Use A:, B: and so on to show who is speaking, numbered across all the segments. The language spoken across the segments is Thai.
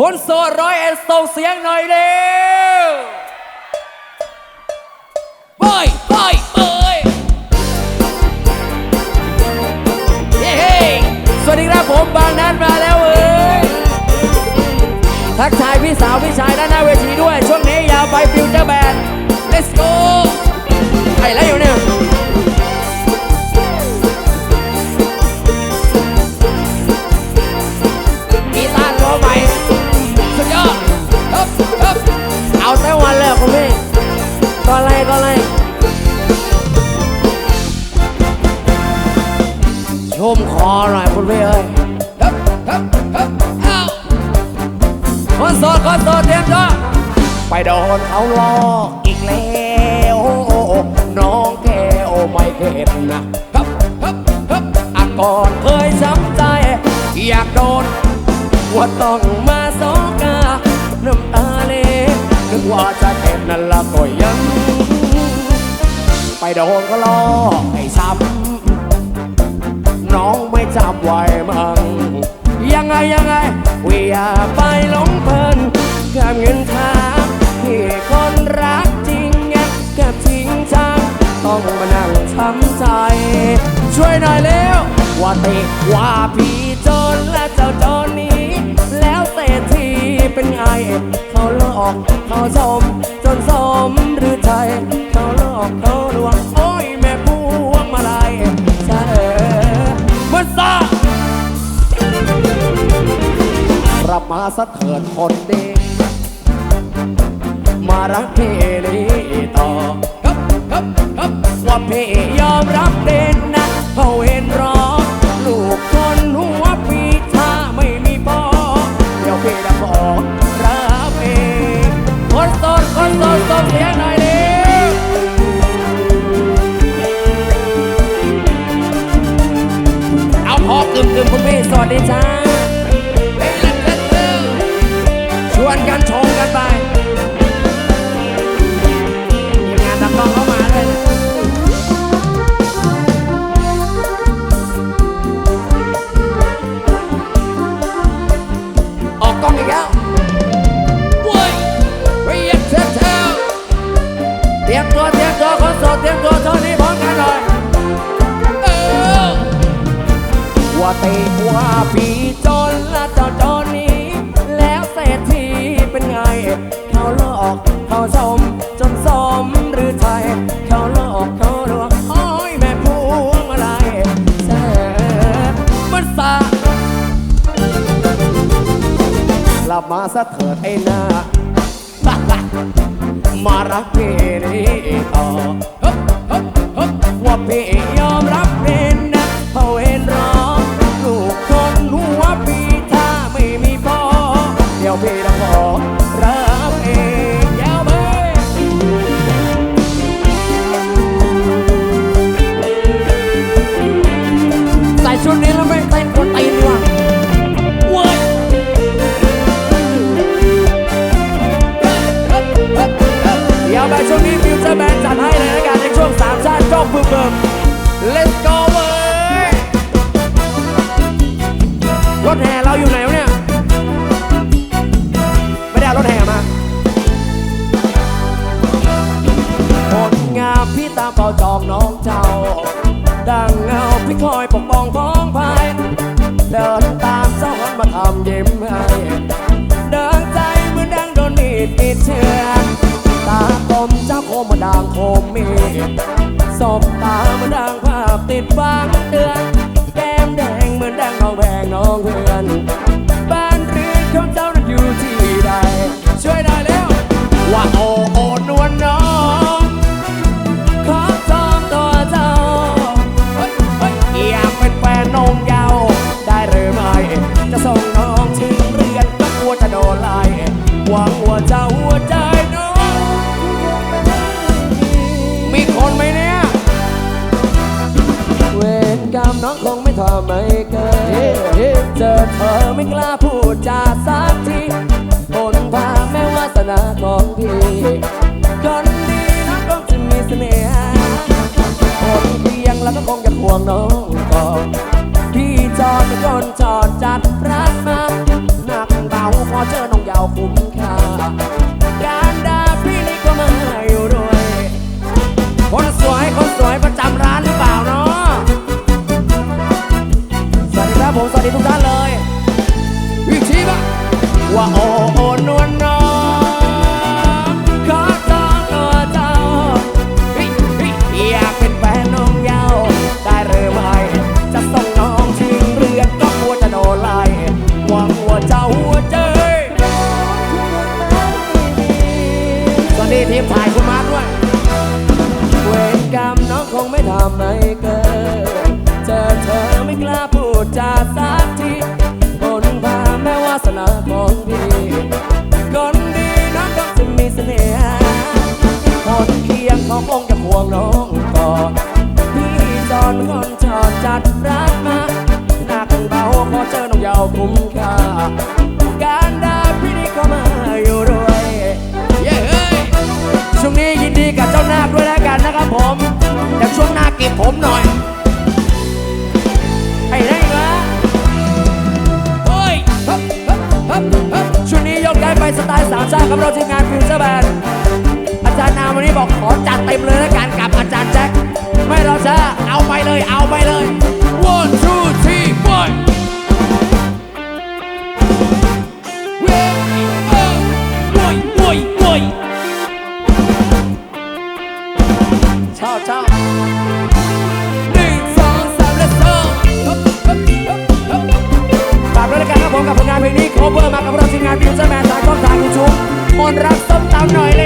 A: คนโสดร้อยเอ็ดส่งเสียงหน่อยเร็วไปไปไปเย้เฮ้สวัสดีครับผมบางนันมาแล้วเอ้ยทักทายพี่สาวพี่ชายด้านหน้าเวที คอหน่อยคุณพี่เอ้ยคนโสดคนโสดเตรียมตัวไปโดนเขาลอกอีกแล้วน้องแก้วไม่เข็ดนะอะก่อนเคยช้ำใจ อยากโดนว่าต้องมาสองกาน้ำตาเลนึกว่าจะเข็ดนั่นละก็ยัง ไปโดนเขาลอก จับไว้มั่งยังไงยังไงวิ่าไปหลงเพลินเก็บเงินทางที่คนรักจริงแงกับทิ้งจังต้องมานั่งทำใจ ช่วยหน่อยเร็วว่าติว่าพีจนและเจ้าจนนี้ แล้วเศรษฐีเป็นไงเขาหลอกเขาชมจนสมหรือใจเขาหลอกเขาับมาสักเถิดคนดี มารักพี่นี้ต่อครับครับครับว่าพี่ยอมรับเด่นนะเขาเห็นรอ สบตาเหมือนดังภาพติดบังเดือนแก้มแดงเหมือนดังน้องแพงน้องเพื่อน เจอเธอไม่กล้าพูดจาสักที แต่ช่วงหน้าเก็บผมหน่อยไอ้ไรวะเฮ้ยฮับฮับฮับฮับช่วงนี้ยกย้ายไปสไตล์สามชาติครับเราทีมงานฟิวเจอร์แบนอาจารย์นาวันนี้บอกขอจัดเต็มเลยและกันกับอาจารย์แจ็คไม่รอช้าเอาไปเลยเอาไปเลย one two three one ตาหน่อยเลย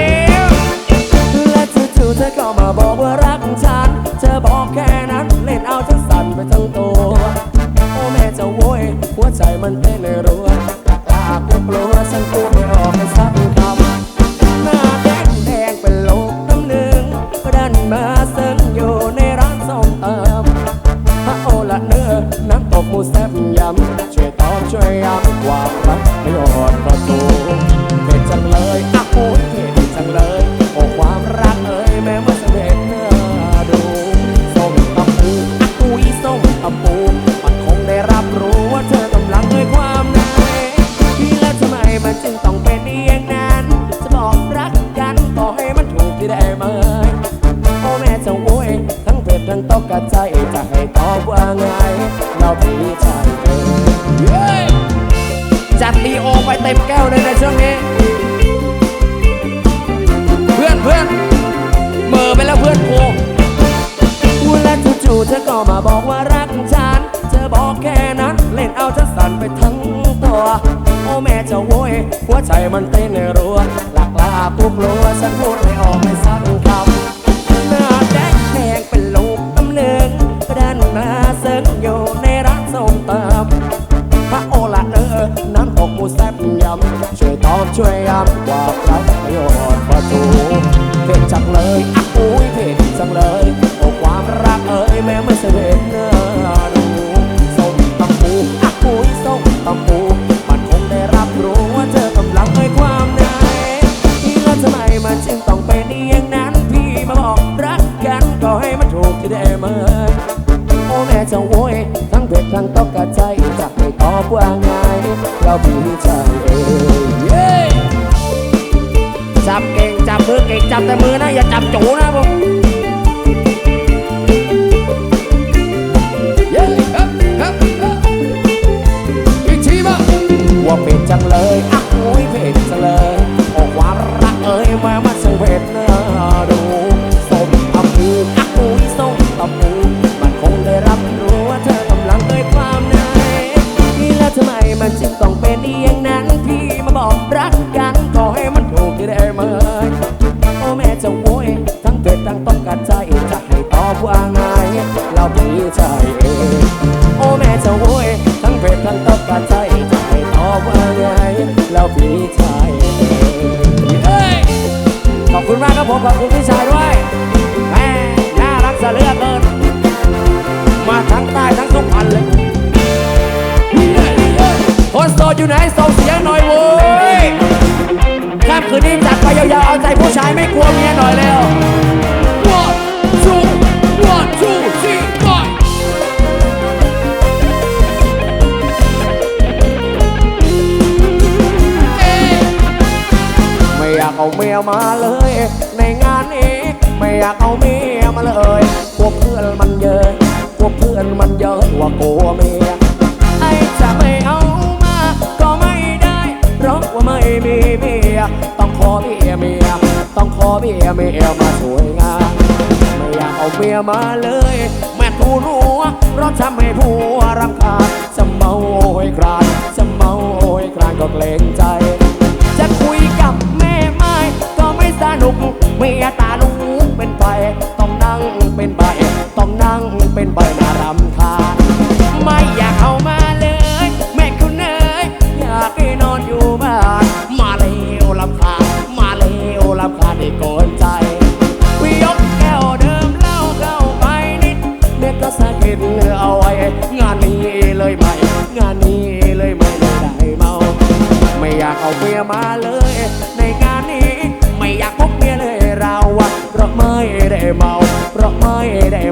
A: chỗ nó không yeah. Hấp, hấp, hấp. Cái chim ạ Qua miền trăng lời ผมขอบคุณพี่ชายด้วยแม่น่ารักเลือเกิน มาทั้งใต้ทั้งทุกพรรณเลยคนโสดอยู่ไหนส่งเสียงหน่อยโว้ยค่ำคืนนี้จัดไปยาวๆ เอาใจผู้ชายไม่กลัวเมียหน่อยแล้ว One two one two three four ไม่อยากเอาเมียมาเลย ไม่อยากเอาเมียมาเลยกลัวเพื่อนมันเยอะกลัวเพื่อนมันเยอะว่ากลัวเมียไอ้จะไม่เอามาก็ไม่ได้เพราะว่าไม่มีเมียต้องขอเมียเมียต้องขอเมียเมียมาช่วยงานไม่อยากเอาเมียมาเลย แม่ทูรัวเพราะทำให้ผัวรำคาญจะเมาโอยกรานจะเมาโอยกรานก็เกรงใจ จะคุยกับแม่ไม้ก็ไม่สนุกเมีย นั่งเป็นใบนารำคาญไม่อยากเอามาเลย แม่คุณเอยอยากให้นอนอยู่บ้านมาเลวลำคาญมาเลวลำคาญได้โกนใจวิยกแก้วเดิมเล้าเข้าไปนิดเด็กก็สะกิดเอาไว้งานนี้เลยไม่งานนี้เลยไม่ได้เมา ไม่อยากเอาเมียมาเลย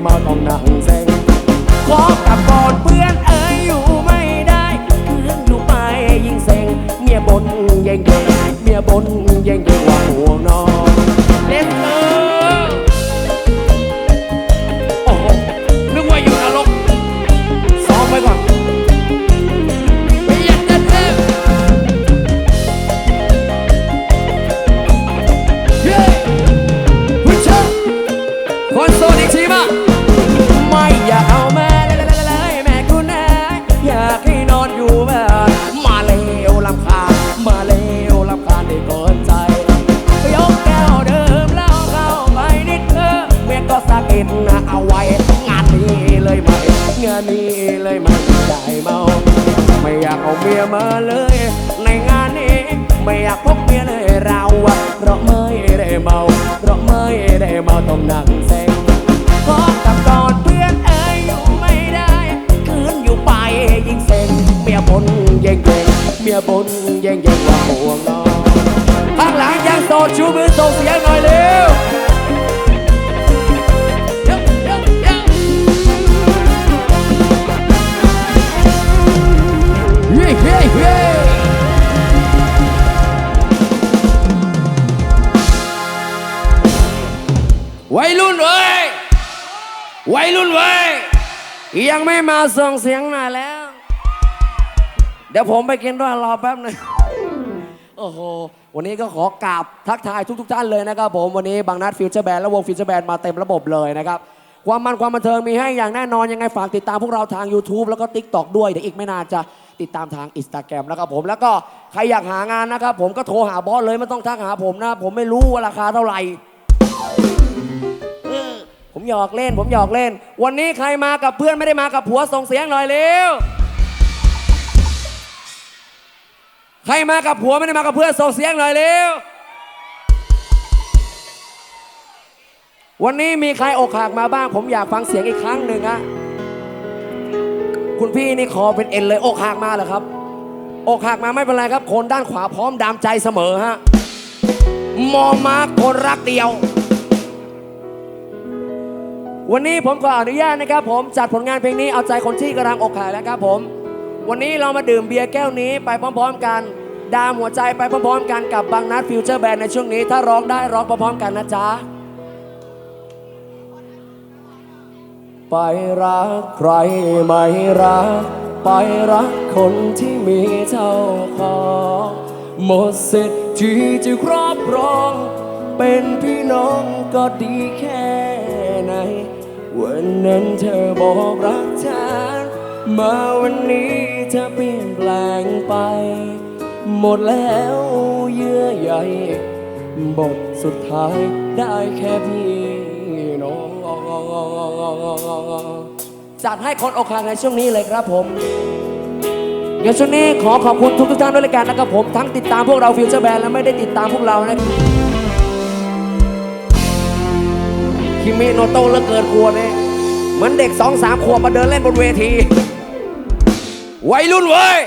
A: มาต้องนั่งเซ็งขอกลับก่อนเพื่อนเอ๋ยอยู่ไม่ได้ คืนอยู่ไปยิ่งเซ็งเมียบนเย่งเย่งเมียบน อยากเอามียมาเลย ในงานนี้ไม่อยากพบเมียเลยเราอะเพราะไม่ได้เมา เพราะไม่ได้เมาต้องนั่งเซ็งขอกับก่อนเพื่อนเอ๋ยอยู่ไม่ได้ คืนอยู่ไปยิ่งเซ็งเมียบนเย่งเย่งเมียบนเย่งเย่งว่าห่วงนอนข้างหลังยังโสดชูมือส่งเสียงหน่อยเร็ว ฮ้เฮ้เฮ้วัยรุ่นเว้ยวัยรุ่นเว้ยยังไม่มาส่งเสียงหน่อยแล้ว เดี๋ยวผมไปกินด้วยรอแป๊บหนึงโอ้โห วันนี้ก็ขอกราบทักทายทุกๆท่านเลยนะครับผม วันนี้บางนัดฟิวเจอร์แบนและวงฟิวเจอร์แบนมาเต็มระบบเลยนะครับ ความมันความบันเทิงมีให้อย่างแน่นอนยังไงฝากติดตามพวกเราทาง YouTube แล้วก็ TikTok ด้วย เดี๋ยวอีกไม่นานจะ ติดตามทาง Instagram นะครับผมแล้วก็ใครอยากหางานนะครับผมก็โทรหาบอสเลยไม่ต้องทักหาผมนะ ผมไม่รู้ว่าราคาเท่าไหร่ผมหยอกเล่น ผมหยอกเล่น วันนี้ใครมากับเพื่อนไม่ได้มากับผัวส่งเสียงหน่อยเร็วใครมากับผัวไม่ได้มากับเพื่อนส่งเสียงหน่อยเร็ววันนี้มีใครอกหักมาบ้าง ผมอยากฟังเสียงอีกครั้งหนึ่งอะ คุณพี่นี่คอเป็นเอ็นเลยอกหักมาเหรอครับ อกหักมาไม่เป็นไรครับ คนด้านขวาพร้อมดามใจเสมอฮะมอมาคนรักเดียว วันนี้ผมขออนุญาตนะครับ ผมจัดผลงานเพลงนี้เอาใจคนที่กำลังอกหักแล้วครับ ผม วันนี้เรามาดื่มเบียร์แก้วนี้ไปพร้อม ๆ กันดามหัวใจไปพร้อมๆกันกับบางนัดฟิวเจอร์แบนในช่วงนี้ ถ้าร้องได้ร้องพร้อมๆกันนะจ๊ะ ไปรักใครไม่รัก ไปรักคนที่มีเจ้าของหมดสิทธิ์ที่จะครอบครอง เป็นพี่น้องก็ดีแค่ไหน วันนั้นเธอบอกรักฉันมาวันนี้เธอเปลี่ยนแปลงไป หมดแล้วเยื่อใยบทสุดท้ายได้แค่พี่น้อง จัดให้คนอกหักในช่วงนี้เลยครับผมเดี๋ยวช่วงนี้ขอขอบคุณทุกทุกท่านด้วยละกันนะครับผมทั้งติดตามพวกเราฟิวเจอร์แบนและไม่ได้ติดตามพวกเรานะคิมิโนโตะเลือเกินกลัวเนี่ยเหมือนเด็กสองสามขวบมาเดินเล่นบนเวทีวัยรุ่นเว้ย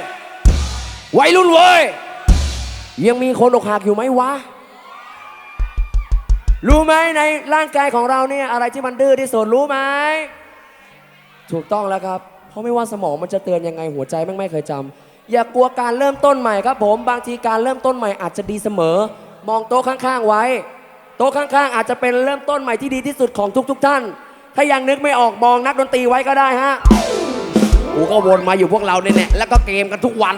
A: วัยรุ่นเว้ยยังมีคนอกหักอยู่ไหมวะ รู้ไหมในร่างกายของเราเนี่ยอะไรที่มันดื้อที่สุดรู้ไหมถูกต้องแล้วครับ เพราะไม่ว่าสมองมันจะเตือนยังไงหัวใจแม่งไม่เคยจำอย่ากลัวการเริ่มต้นใหม่ครับ ผมบางทีการเริ่มต้นใหม่อาจจะดีเสมอ มองโต๊ะข้างๆไว้ โต๊ะข้างๆ อาจจะเป็นเริ่มต้นใหม่ที่ดีที่สุดของทุก ๆ ท่าน ถ้ายังนึกไม่ออกมองนักดนตรีไว้ก็ได้ฮะกูก็วนมาอยู่พวกเราเนี่ยแหละแล้วก็เกมกันทุกวัน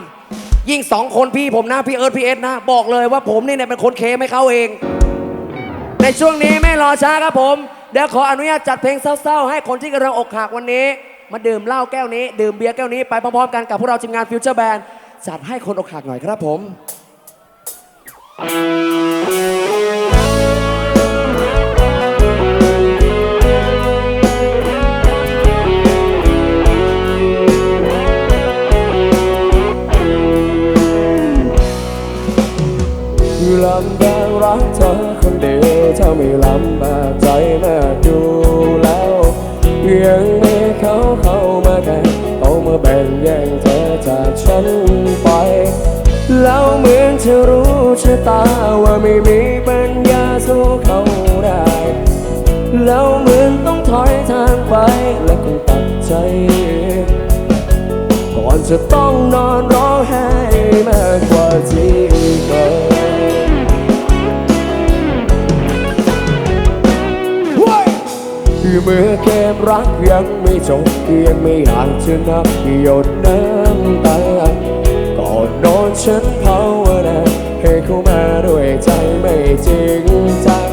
A: ยิ่งสองคนพี่ผมนะพี่เอิร์ธพี่เอสนะ บอกเลยว่าผมนี่เนี่ยเป็นคนเคไม่เข้าเอง ในช่วงนี้ไม่รอช้าครับผม เดี๋ยวขออนุญาตจัดเพลงเศร้าๆ ให้คนที่กำลังอกหักวันนี้ มาดื่มเหล้าแก้วนี้ ดื่มเบียร์แก้วนี้ไปพร้อมๆกันกับพวกเราทีมงานฟิวเจอร์แบนด์จัดให้คนอกหักหน่อยครับผม
B: ลำบากรักเธอ ไม่ลำบากใจมากดูแล้วยังมีเขาเข้ามาแก่เอามาแบ่งแย่งเธอจากฉันไป แล้วเหมือนจะรู้ชะตาว่าไม่มีปัญญาสู้เขาได้ แล้วเหมือนต้องถอยทางไปและคงตัดใจ ก่อนจะต้องนอนร้องไห้มากกว่าที่เคย เมื่อเกมรักยังไม่จบยังไม่อยากจะนับหยดน้ำตา ก่อนนอนฉันภาวนาให้เข้ามาด้วยใจไม่จริงจัง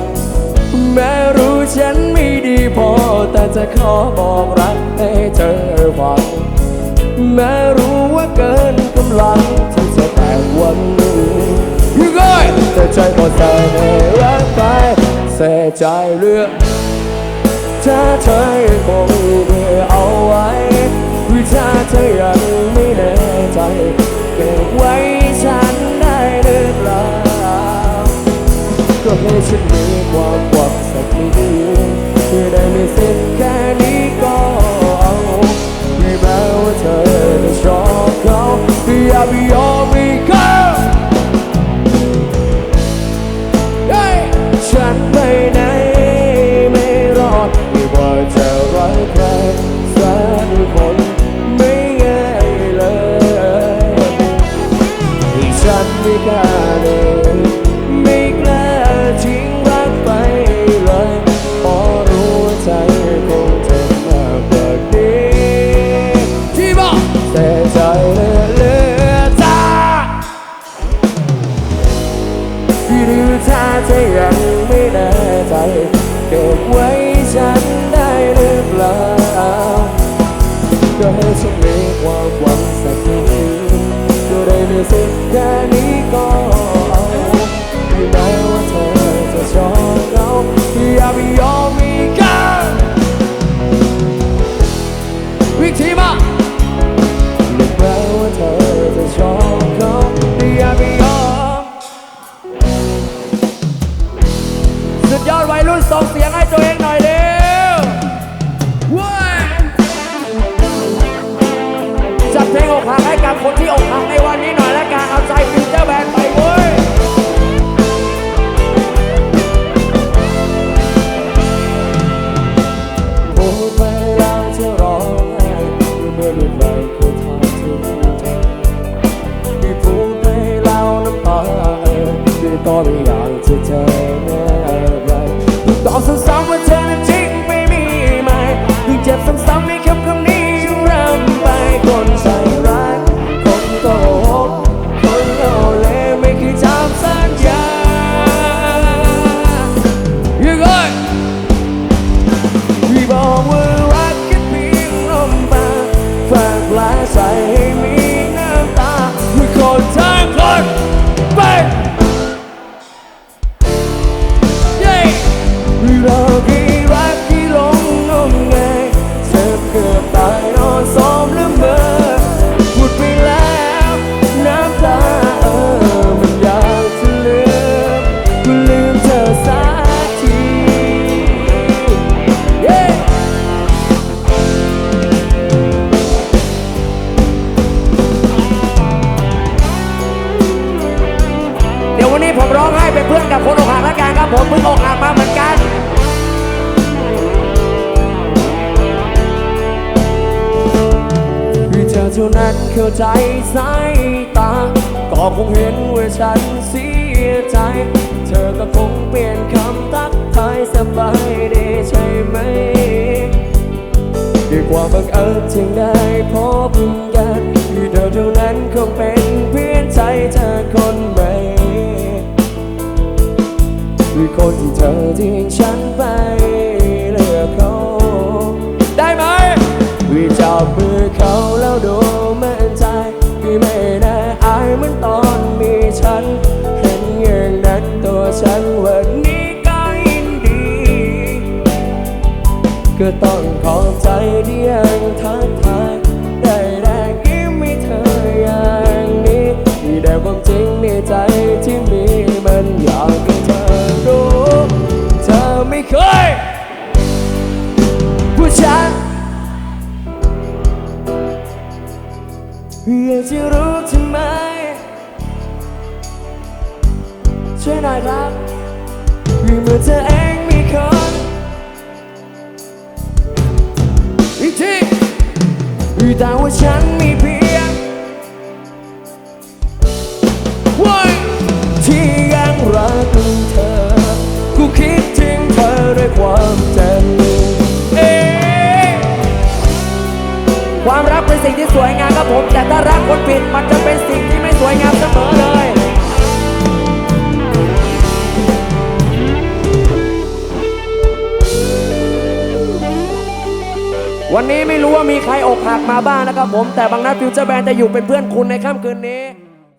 B: แม้รู้ฉันไม่ดีพอ แต่จะขอบอกรักให้เธอฟัง แม้รู้ว่าเกินกำลังที่จะแต่งวันนี้แต่ใจก็ใส่ในรักไปเสียใจเรื่อง ถ้าเธอยังคงเก็บเอาไว้หรือถ้าเธอยังไม่แน่ใจเก็บไว้ฉันได้หรือเปล่าก็ให้ฉันมี อกหักมาเหมือนกัน เธอเท่านั้น
A: เข้า
B: ใจสายตา ก็คงเห็นว่าฉันเสียใจ เธอก็คงเปลี่ยนคำทักทายสบายดีใช่ไหมด้วยความบังเอิญจึงได้พบกันที่เธอเท่านั้นคงเป็นเพื่อนใจเธอคนใหม่ ด้วยคนที่เธอทิ้งฉันไปเลือกเขา ได้ไหมวิจับมือเขาแล้วดูเหมือนใจที่ไม่ได้อายเหมือนตอนมีฉัน เห็นอย่างนั้นตัวฉันวันนี้ก็ยินดี ก็ต้อง จะรู้ทำไม ช่วยหน่อยครับเมื่อเธอเองมีคนอีกทีแต่ว่าฉันมี สิ่งที่สวยงามครับผม แต่ถ้ารักคนผิดมันจะเป็นสิ่งที่ไม่สวยงามเสมอเลยวันนี้ไม่รู้ว่ามีใครอกหักมาบ้างนะครับผมแต่บางนัดฟิวเจอร์แบนจะอยู่เป็นเพื่อนคุณในค่ำคืนนี้